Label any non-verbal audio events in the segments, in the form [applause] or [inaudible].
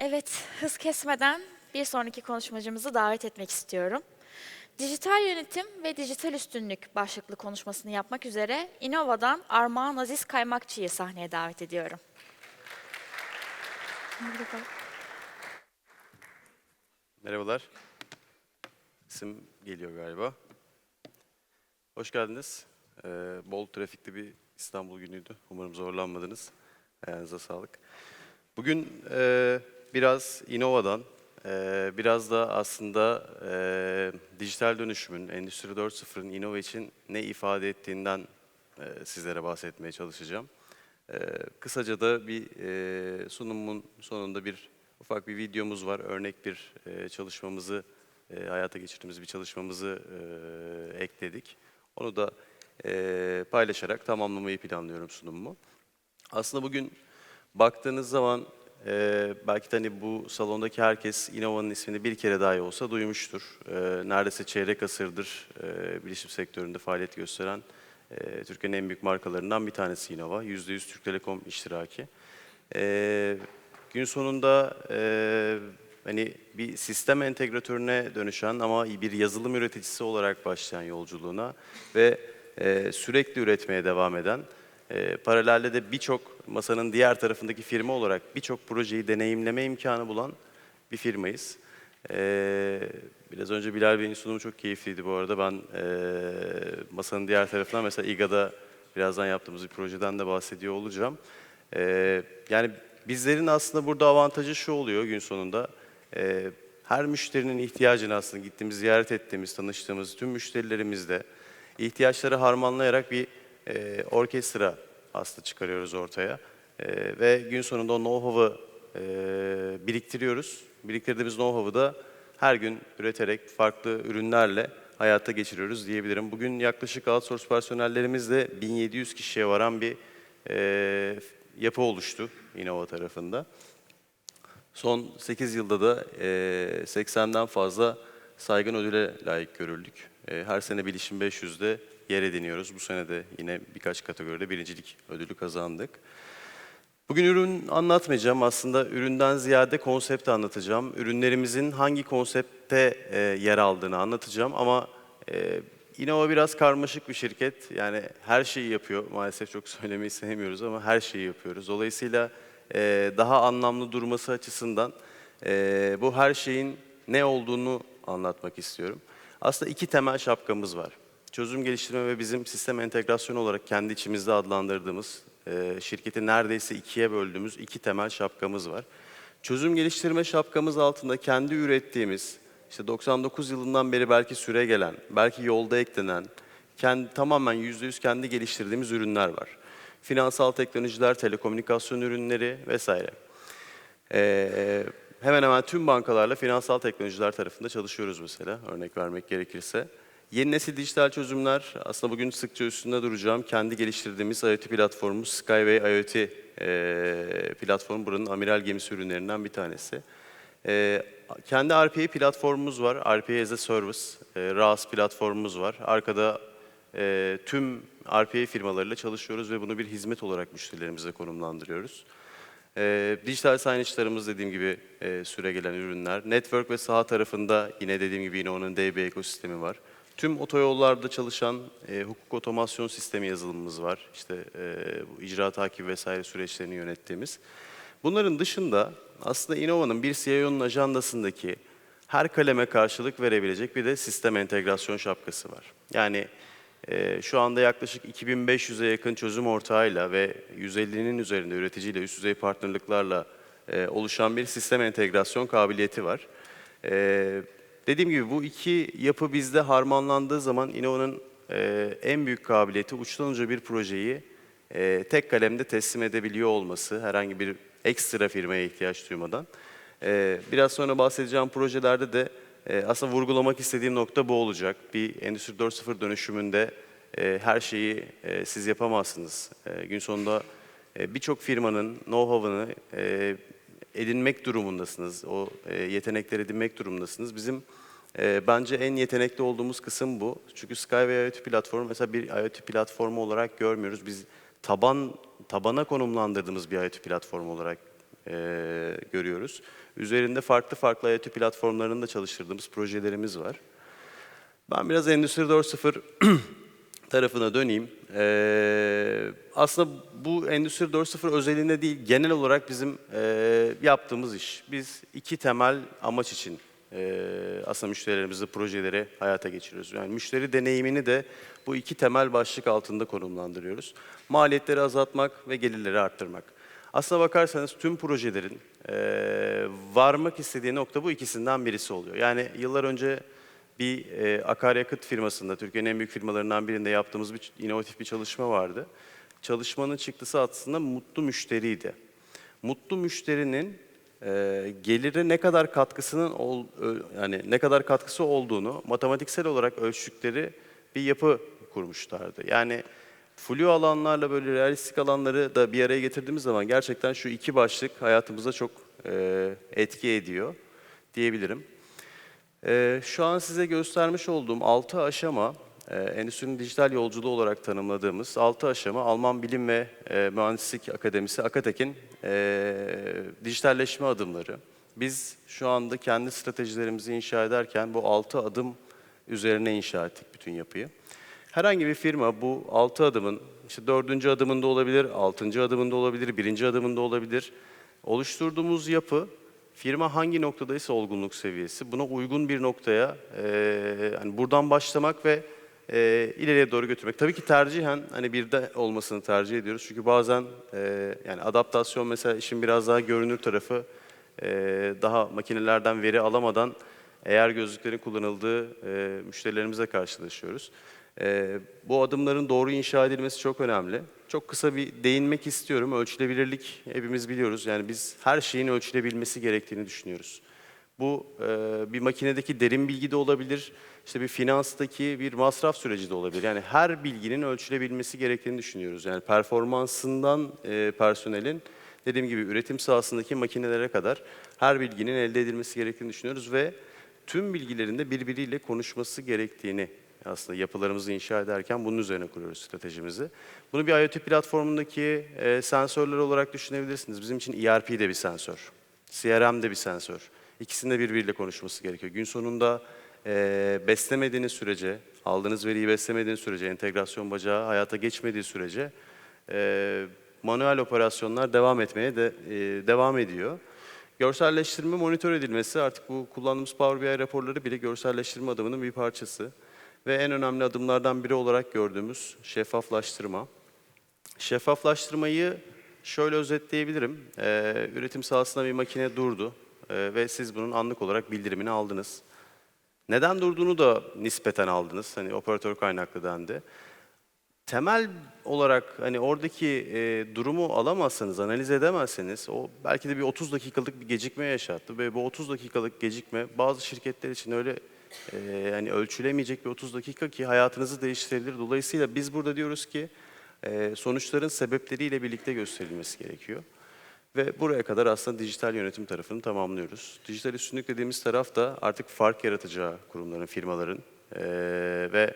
Evet, hız kesmeden bir sonraki konuşmacımızı davet etmek istiyorum. Dijital yönetim ve dijital üstünlük başlıklı konuşmasını yapmak üzere Innova'dan Armağan Aziz Kaymakçı'yı sahneye davet ediyorum. Merhabalar. İsim geliyor galiba. Hoş geldiniz. Ee, bol trafikli bir İstanbul günüydü. Umarım zorlanmadınız. Ayağınıza sağlık. Bugün e, biraz Innova'dan, biraz da aslında dijital dönüşümün, Endüstri 4.0'ın Innova için ne ifade ettiğinden sizlere bahsetmeye çalışacağım. Kısaca da bir sunumun sonunda bir ufak bir videomuz var. Örnek bir çalışmamızı, hayata geçirdiğimiz bir çalışmamızı ekledik. Onu da paylaşarak tamamlamayı planlıyorum sunumumu. Aslında bugün baktığınız zaman e, belki de hani bu salondaki herkes Innova'nın ismini bir kere dahi olsa duymuştur. E, neredeyse çeyrek asırdır e, bilişim sektöründe faaliyet gösteren e, Türkiye'nin en büyük markalarından bir tanesi Innova. %100 Türk Telekom iştiraki. E, gün sonunda e, hani bir sistem entegratörüne dönüşen ama bir yazılım üreticisi olarak başlayan yolculuğuna ve e, sürekli üretmeye devam eden e, paralelde de birçok masanın diğer tarafındaki firma olarak birçok projeyi deneyimleme imkanı bulan bir firmayız. E, biraz önce Bilal Bey'in sunumu çok keyifliydi bu arada. Ben e, masanın diğer tarafından mesela İGA'da birazdan yaptığımız bir projeden de bahsediyor olacağım. E, yani bizlerin aslında burada avantajı şu oluyor gün sonunda. E, her müşterinin ihtiyacını aslında gittiğimiz, ziyaret ettiğimiz, tanıştığımız tüm müşterilerimizde ihtiyaçları harmanlayarak bir e, orkestra aslında çıkarıyoruz ortaya. E, ve gün sonunda o know-how'ı e, biriktiriyoruz. Biriktirdiğimiz know-how'ı da her gün üreterek farklı ürünlerle hayata geçiriyoruz diyebilirim. Bugün yaklaşık outsource personellerimizle 1700 kişiye varan bir e, yapı oluştu Innova tarafında. Son 8 yılda da e, 80'den fazla saygın ödüle layık görüldük. E, her sene Bilişim 500'de yer ediniyoruz. Bu sene de yine birkaç kategoride birincilik ödülü kazandık. Bugün ürün anlatmayacağım. Aslında üründen ziyade konsept anlatacağım. Ürünlerimizin hangi konsepte e, yer aldığını anlatacağım ama e, Innova biraz karmaşık bir şirket. Yani her şeyi yapıyor. Maalesef çok [laughs] söylemeyi sevmiyoruz ama her şeyi yapıyoruz. Dolayısıyla e, daha anlamlı durması açısından e, bu her şeyin ne olduğunu anlatmak istiyorum. Aslında iki temel şapkamız var. Çözüm geliştirme ve bizim sistem entegrasyonu olarak kendi içimizde adlandırdığımız, e, şirketi neredeyse ikiye böldüğümüz iki temel şapkamız var. Çözüm geliştirme şapkamız altında kendi ürettiğimiz, işte 99 yılından beri belki süre gelen, belki yolda eklenen, kendi, tamamen %100 kendi geliştirdiğimiz ürünler var. Finansal teknolojiler, telekomünikasyon ürünleri vesaire. Ee, hemen hemen tüm bankalarla finansal teknolojiler tarafında çalışıyoruz mesela, örnek vermek gerekirse. Yeni nesil dijital çözümler, aslında bugün sıkça üstünde duracağım. Kendi geliştirdiğimiz IoT platformumuz Skyway IoT e, platformu buranın amiral gemisi ürünlerinden bir tanesi. E, kendi RPA platformumuz var, RPA as a Service, e, RAS platformumuz var. Arkada e, tüm RPA firmalarıyla çalışıyoruz ve bunu bir hizmet olarak müşterilerimize konumlandırıyoruz. E, dijital signage dediğim gibi e, süre gelen ürünler. Network ve saha tarafında yine dediğim gibi yine onun DB ekosistemi var. Tüm otoyollarda çalışan e, hukuk otomasyon sistemi yazılımımız var. İşte e, bu icra takip vesaire süreçlerini yönettiğimiz. Bunların dışında aslında Innova'nın bir CIO'nun ajandasındaki her kaleme karşılık verebilecek bir de sistem entegrasyon şapkası var. Yani e, şu anda yaklaşık 2500'e yakın çözüm ortağıyla ve 150'nin üzerinde üreticiyle üst düzey partnerliklerle e, oluşan bir sistem entegrasyon kabiliyeti var. E, dediğim gibi bu iki yapı bizde harmanlandığı zaman Innova'nın e, en büyük kabiliyeti uçtan uca bir projeyi e, tek kalemde teslim edebiliyor olması, herhangi bir ekstra firmaya ihtiyaç duymadan. E, biraz sonra bahsedeceğim projelerde de e, aslında vurgulamak istediğim nokta bu olacak. Bir Endüstri 4.0 dönüşümünde e, her şeyi e, siz yapamazsınız. E, gün sonunda e, birçok firmanın know-how'ını e, edinmek durumundasınız. O e, yetenekleri edinmek durumundasınız. Bizim e, bence en yetenekli olduğumuz kısım bu. Çünkü Skyway IoT platformu mesela bir IoT platformu olarak görmüyoruz. Biz taban tabana konumlandırdığımız bir IoT platformu olarak e, görüyoruz. Üzerinde farklı farklı IoT platformlarında çalıştırdığımız projelerimiz var. Ben biraz Endüstri 4.0 [clears throat] tarafına döneyim. Ee, aslında bu Endüstri 4.0 özelinde değil, genel olarak bizim e, yaptığımız iş. Biz iki temel amaç için e, aslında müşterilerimizle projeleri hayata geçiriyoruz. Yani müşteri deneyimini de bu iki temel başlık altında konumlandırıyoruz. Maliyetleri azaltmak ve gelirleri arttırmak. Aslına bakarsanız tüm projelerin e, varmak istediği nokta bu ikisinden birisi oluyor. Yani yıllar önce bir e, akaryakıt firmasında, Türkiye'nin en büyük firmalarından birinde yaptığımız bir inovatif bir çalışma vardı. Çalışmanın çıktısı aslında mutlu müşteriydi. Mutlu müşterinin e, gelire ne kadar katkısının ol, yani ne kadar katkısı olduğunu matematiksel olarak ölçtükleri bir yapı kurmuşlardı. Yani flu alanlarla böyle realistik alanları da bir araya getirdiğimiz zaman gerçekten şu iki başlık hayatımıza çok e, etki ediyor diyebilirim. Ee, şu an size göstermiş olduğum 6 aşama, e, endüstrinin dijital yolculuğu olarak tanımladığımız 6 aşama Alman Bilim ve e, Mühendislik Akademisi Akatek'in e, dijitalleşme adımları. Biz şu anda kendi stratejilerimizi inşa ederken bu 6 adım üzerine inşa ettik bütün yapıyı. Herhangi bir firma bu 6 adımın işte dördüncü adımında olabilir, altıncı adımında olabilir, birinci adımında olabilir. Oluşturduğumuz yapı firma hangi noktadaysa olgunluk seviyesi buna uygun bir noktaya e, hani buradan başlamak ve e, ileriye doğru götürmek. Tabii ki tercihen hani birde olmasını tercih ediyoruz. Çünkü bazen e, yani adaptasyon mesela işin biraz daha görünür tarafı e, daha makinelerden veri alamadan eğer gözlüklerin kullanıldığı e, müşterilerimizle karşılaşıyoruz. E, bu adımların doğru inşa edilmesi çok önemli. Çok kısa bir değinmek istiyorum. Ölçülebilirlik hepimiz biliyoruz. Yani biz her şeyin ölçülebilmesi gerektiğini düşünüyoruz. Bu e, bir makinedeki derin bilgi de olabilir, işte bir finanstaki bir masraf süreci de olabilir. Yani her bilginin ölçülebilmesi gerektiğini düşünüyoruz. Yani performansından e, personelin dediğim gibi üretim sahasındaki makinelere kadar her bilginin elde edilmesi gerektiğini düşünüyoruz ve tüm bilgilerin de birbiriyle konuşması gerektiğini aslında yapılarımızı inşa ederken bunun üzerine kuruyoruz stratejimizi. Bunu bir IoT platformundaki e, sensörler olarak düşünebilirsiniz. Bizim için ERP de bir sensör, CRM de bir sensör. İkisinin de birbiriyle konuşması gerekiyor. Gün sonunda e, beslemediğiniz sürece, aldığınız veriyi beslemediğiniz sürece, entegrasyon bacağı hayata geçmediği sürece e, manuel operasyonlar devam etmeye de e, devam ediyor. Görselleştirme monitör edilmesi artık bu kullandığımız Power BI raporları bile görselleştirme adımının bir parçası. Ve en önemli adımlardan biri olarak gördüğümüz şeffaflaştırma. Şeffaflaştırmayı şöyle özetleyebilirim. Ee, üretim sahasında bir makine durdu ee, ve siz bunun anlık olarak bildirimini aldınız. Neden durduğunu da nispeten aldınız. Hani operatör kaynaklı dendi. Temel olarak hani oradaki e, durumu alamazsanız, analiz edemezseniz o belki de bir 30 dakikalık bir gecikme yaşattı ve bu 30 dakikalık gecikme bazı şirketler için öyle e, yani ölçülemeyecek bir 30 dakika ki hayatınızı değiştirebilir. Dolayısıyla biz burada diyoruz ki e, sonuçların sebepleriyle birlikte gösterilmesi gerekiyor. Ve buraya kadar aslında dijital yönetim tarafını tamamlıyoruz. Dijital üstünlük dediğimiz taraf da artık fark yaratacağı kurumların, firmaların e, ve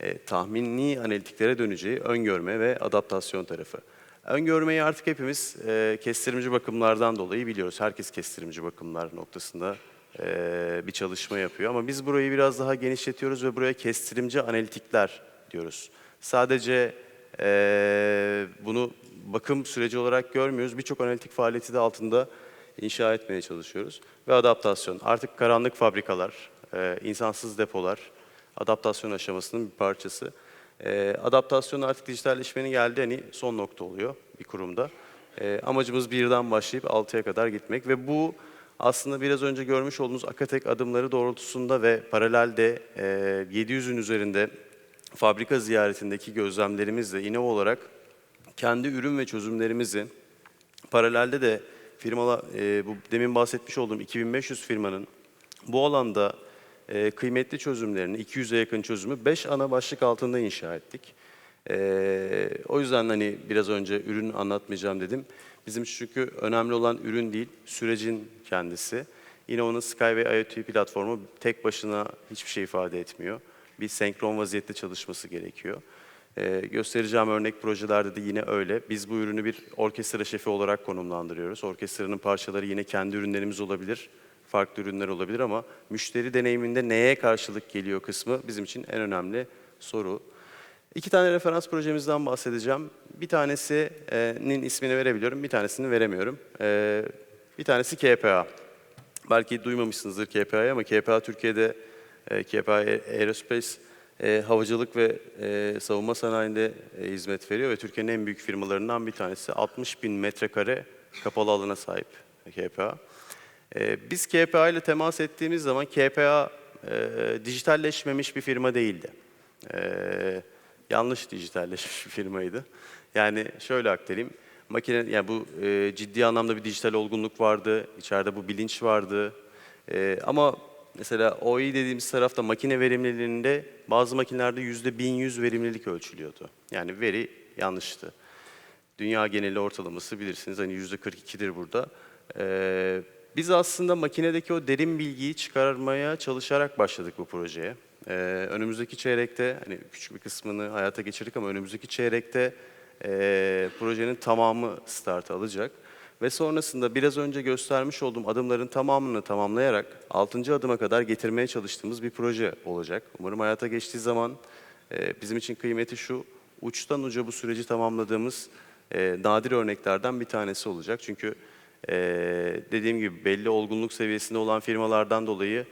e, tahmini analitiklere döneceği öngörme ve adaptasyon tarafı. Öngörmeyi artık hepimiz e, kestirimci bakımlardan dolayı biliyoruz. Herkes kestirimci bakımlar noktasında e, bir çalışma yapıyor. Ama biz burayı biraz daha genişletiyoruz ve buraya kestirimci analitikler diyoruz. Sadece e, bunu bakım süreci olarak görmüyoruz. Birçok analitik faaliyeti de altında inşa etmeye çalışıyoruz. Ve adaptasyon. Artık karanlık fabrikalar, e, insansız depolar, adaptasyon aşamasının bir parçası. E, adaptasyon artık dijitalleşmenin geldiği hani son nokta oluyor bir kurumda. E, amacımız birden başlayıp altıya kadar gitmek ve bu aslında biraz önce görmüş olduğunuz Akatek adımları doğrultusunda ve paralelde e, 700'ün üzerinde fabrika ziyaretindeki gözlemlerimizle İNOV olarak kendi ürün ve çözümlerimizi paralelde de firmalar, e, bu demin bahsetmiş olduğum 2500 firmanın bu alanda e, kıymetli çözümlerini, 200'e yakın çözümü 5 ana başlık altında inşa ettik. E, o yüzden hani biraz önce ürün anlatmayacağım dedim. Bizim çünkü önemli olan ürün değil, sürecin kendisi. Yine onun Sky ve IoT platformu tek başına hiçbir şey ifade etmiyor. Bir senkron vaziyette çalışması gerekiyor. Ee, göstereceğim örnek projelerde de yine öyle. Biz bu ürünü bir orkestra şefi olarak konumlandırıyoruz. Orkestranın parçaları yine kendi ürünlerimiz olabilir, farklı ürünler olabilir ama müşteri deneyiminde neye karşılık geliyor kısmı bizim için en önemli soru. İki tane referans projemizden bahsedeceğim. Bir tanesinin ismini verebiliyorum, bir tanesini veremiyorum. Ee, bir tanesi KPA. Belki duymamışsınızdır KPA'yı ama KPA Türkiye'de e, KPA Aerospace e, havacılık ve e, savunma sanayinde e, hizmet veriyor ve Türkiye'nin en büyük firmalarından bir tanesi. 60 bin metrekare kapalı alana sahip KPA. E, biz KPA ile temas ettiğimiz zaman KPA e, dijitalleşmemiş bir firma değildi. E, yanlış dijitalleşmiş bir firmaydı. Yani şöyle aktarayım. Makine, yani bu e, ciddi anlamda bir dijital olgunluk vardı, içeride bu bilinç vardı. E, ama mesela OI dediğimiz tarafta makine verimliliğinde bazı makinelerde yüzde 1100 verimlilik ölçülüyordu. Yani veri yanlıştı. Dünya geneli ortalaması bilirsiniz hani yüzde 42'dir burada. Ee, biz aslında makinedeki o derin bilgiyi çıkarmaya çalışarak başladık bu projeye. Ee, önümüzdeki çeyrekte, hani küçük bir kısmını hayata geçirdik ama önümüzdeki çeyrekte e, projenin tamamı start alacak. Ve sonrasında biraz önce göstermiş olduğum adımların tamamını tamamlayarak 6. adıma kadar getirmeye çalıştığımız bir proje olacak. Umarım hayata geçtiği zaman e, bizim için kıymeti şu, uçtan uca bu süreci tamamladığımız e, nadir örneklerden bir tanesi olacak. Çünkü e, dediğim gibi belli olgunluk seviyesinde olan firmalardan dolayı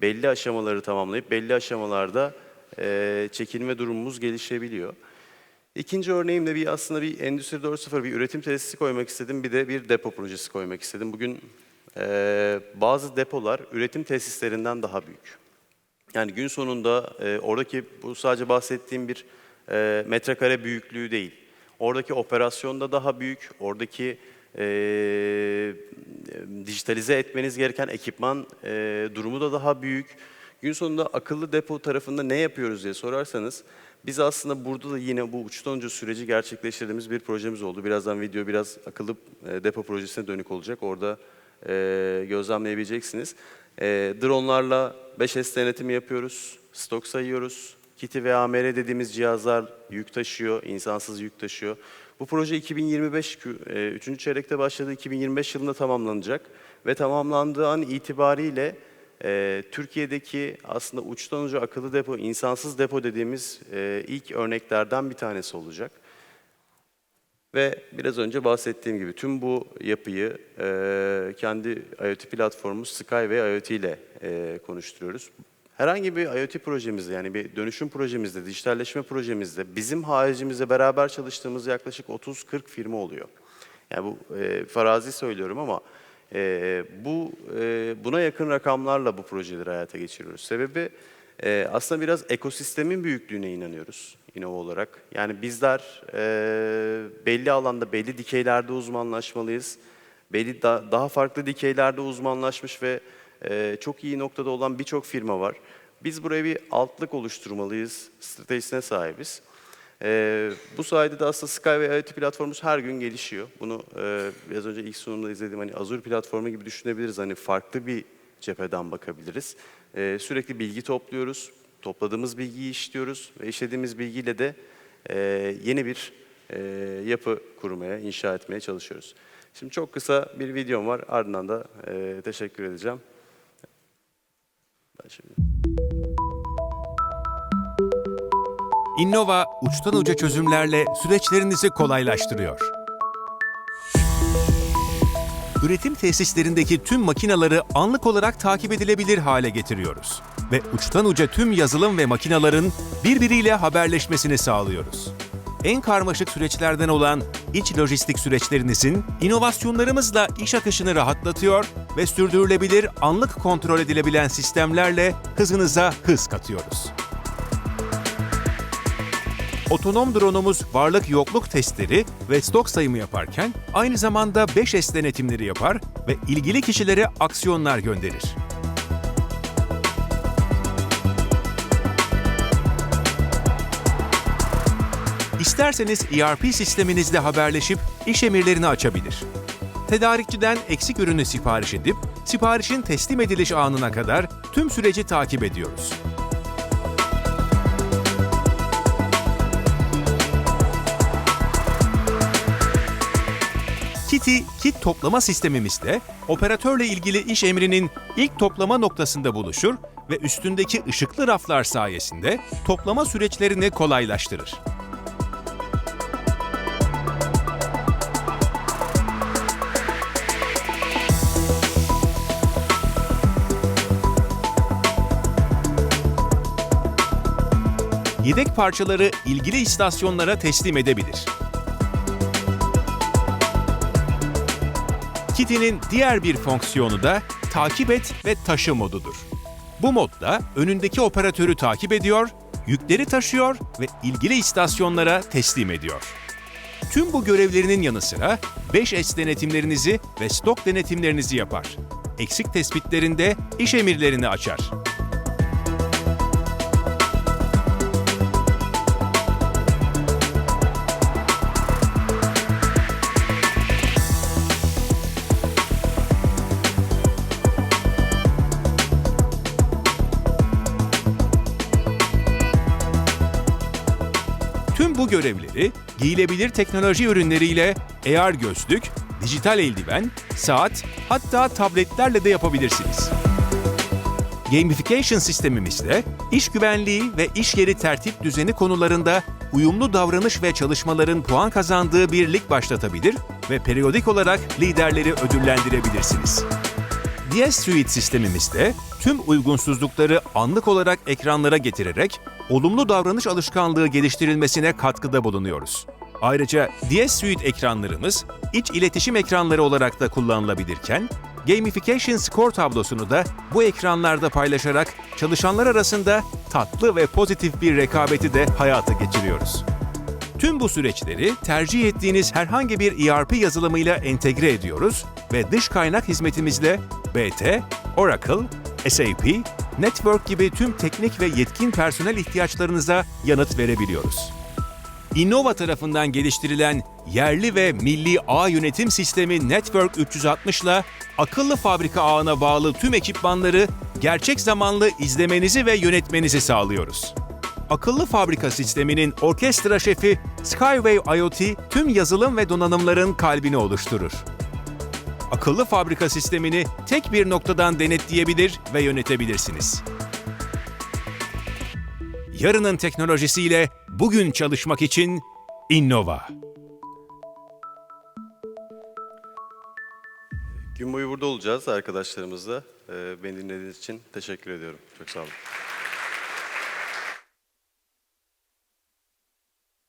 belli aşamaları tamamlayıp belli aşamalarda e, çekilme durumumuz gelişebiliyor. İkinci örneğim de bir aslında bir Endüstri 4.0 bir üretim tesisi koymak istedim. Bir de bir depo projesi koymak istedim. Bugün e, bazı depolar üretim tesislerinden daha büyük. Yani gün sonunda e, oradaki bu sadece bahsettiğim bir e, metrekare büyüklüğü değil. Oradaki operasyon da daha büyük. Oradaki e, dijitalize etmeniz gereken ekipman e, durumu da daha büyük. Gün sonunda akıllı depo tarafında ne yapıyoruz diye sorarsanız biz aslında burada da yine bu uçtan uca süreci gerçekleştirdiğimiz bir projemiz oldu. Birazdan video biraz akıllı e, depo projesine dönük olacak. Orada e, gözlemleyebileceksiniz. E, dronlarla 5S denetimi yapıyoruz, stok sayıyoruz. Kiti ve AMR dediğimiz cihazlar yük taşıyor, insansız yük taşıyor. Bu proje 2025, 3. çeyrekte başladı, 2025 yılında tamamlanacak. Ve tamamlandığı an itibariyle e, Türkiye'deki aslında uçtan uca akıllı depo, insansız depo dediğimiz e, ilk örneklerden bir tanesi olacak. Ve biraz önce bahsettiğim gibi tüm bu yapıyı e, kendi IoT platformumuz Sky ve IoT ile e, konuşturuyoruz. Herhangi bir IoT projemizde yani bir dönüşüm projemizde, dijitalleşme projemizde bizim haricimizde beraber çalıştığımız yaklaşık 30-40 firma oluyor. Yani bu e, farazi söylüyorum ama e, bu e, buna yakın rakamlarla bu projeleri hayata geçiriyoruz. Sebebi e, aslında biraz ekosistemin büyüklüğüne inanıyoruz Innova olarak. Yani bizler e, belli alanda, belli dikeylerde uzmanlaşmalıyız. Belli da, daha farklı dikeylerde uzmanlaşmış ve e, çok iyi noktada olan birçok firma var. Biz buraya bir altlık oluşturmalıyız stratejisine sahibiz. Ee, bu sayede de aslında Sky ve IoT platformumuz her gün gelişiyor. Bunu e, biraz önce ilk sunumda izlediğim hani Azure platformu gibi düşünebiliriz. Hani farklı bir cepheden bakabiliriz. Ee, sürekli bilgi topluyoruz. Topladığımız bilgiyi işliyoruz ve işlediğimiz bilgiyle de e, yeni bir e, yapı kurmaya, inşa etmeye çalışıyoruz. Şimdi çok kısa bir videom var. Ardından da e, teşekkür edeceğim. Ben şimdi... Innova uçtan uca çözümlerle süreçlerinizi kolaylaştırıyor. Üretim tesislerindeki tüm makinaları anlık olarak takip edilebilir hale getiriyoruz ve uçtan uca tüm yazılım ve makinaların birbiriyle haberleşmesini sağlıyoruz. En karmaşık süreçlerden olan iç lojistik süreçlerinizin inovasyonlarımızla iş akışını rahatlatıyor ve sürdürülebilir anlık kontrol edilebilen sistemlerle hızınıza hız katıyoruz. Otonom drone'umuz varlık yokluk testleri ve stok sayımı yaparken aynı zamanda 5S denetimleri yapar ve ilgili kişilere aksiyonlar gönderir. İsterseniz ERP sisteminizle haberleşip iş emirlerini açabilir. Tedarikçiden eksik ürünü sipariş edip siparişin teslim ediliş anına kadar tüm süreci takip ediyoruz. Kitty, kit toplama sistemimizde operatörle ilgili iş emrinin ilk toplama noktasında buluşur ve üstündeki ışıklı raflar sayesinde toplama süreçlerini kolaylaştırır. Yedek parçaları ilgili istasyonlara teslim edebilir. Kitty'nin diğer bir fonksiyonu da takip et ve taşı modudur. Bu modda önündeki operatörü takip ediyor, yükleri taşıyor ve ilgili istasyonlara teslim ediyor. Tüm bu görevlerinin yanı sıra 5S denetimlerinizi ve stok denetimlerinizi yapar. Eksik tespitlerinde iş emirlerini açar. Görevleri giyilebilir teknoloji ürünleriyle AR gözlük, dijital eldiven, saat, hatta tabletlerle de yapabilirsiniz. Gamification sistemimizde iş güvenliği ve iş yeri tertip düzeni konularında uyumlu davranış ve çalışmaların puan kazandığı bir lig başlatabilir ve periyodik olarak liderleri ödüllendirebilirsiniz. DS Suite sistemimizde tüm uygunsuzlukları anlık olarak ekranlara getirerek olumlu davranış alışkanlığı geliştirilmesine katkıda bulunuyoruz. Ayrıca DS Suite ekranlarımız iç iletişim ekranları olarak da kullanılabilirken, Gamification Score tablosunu da bu ekranlarda paylaşarak çalışanlar arasında tatlı ve pozitif bir rekabeti de hayata geçiriyoruz. Tüm bu süreçleri tercih ettiğiniz herhangi bir ERP yazılımıyla entegre ediyoruz ve dış kaynak hizmetimizle BT, Oracle, SAP, Network gibi tüm teknik ve yetkin personel ihtiyaçlarınıza yanıt verebiliyoruz. Innova tarafından geliştirilen yerli ve milli ağ yönetim sistemi Network 360 ile akıllı fabrika ağına bağlı tüm ekipmanları gerçek zamanlı izlemenizi ve yönetmenizi sağlıyoruz. Akıllı fabrika sisteminin orkestra şefi Skyway IoT tüm yazılım ve donanımların kalbini oluşturur. Akıllı fabrika sistemini tek bir noktadan denetleyebilir ve yönetebilirsiniz. Yarının teknolojisiyle bugün çalışmak için Innova. Gün boyu burada olacağız arkadaşlarımızla. Ee, beni dinlediğiniz için teşekkür ediyorum. Çok sağ olun.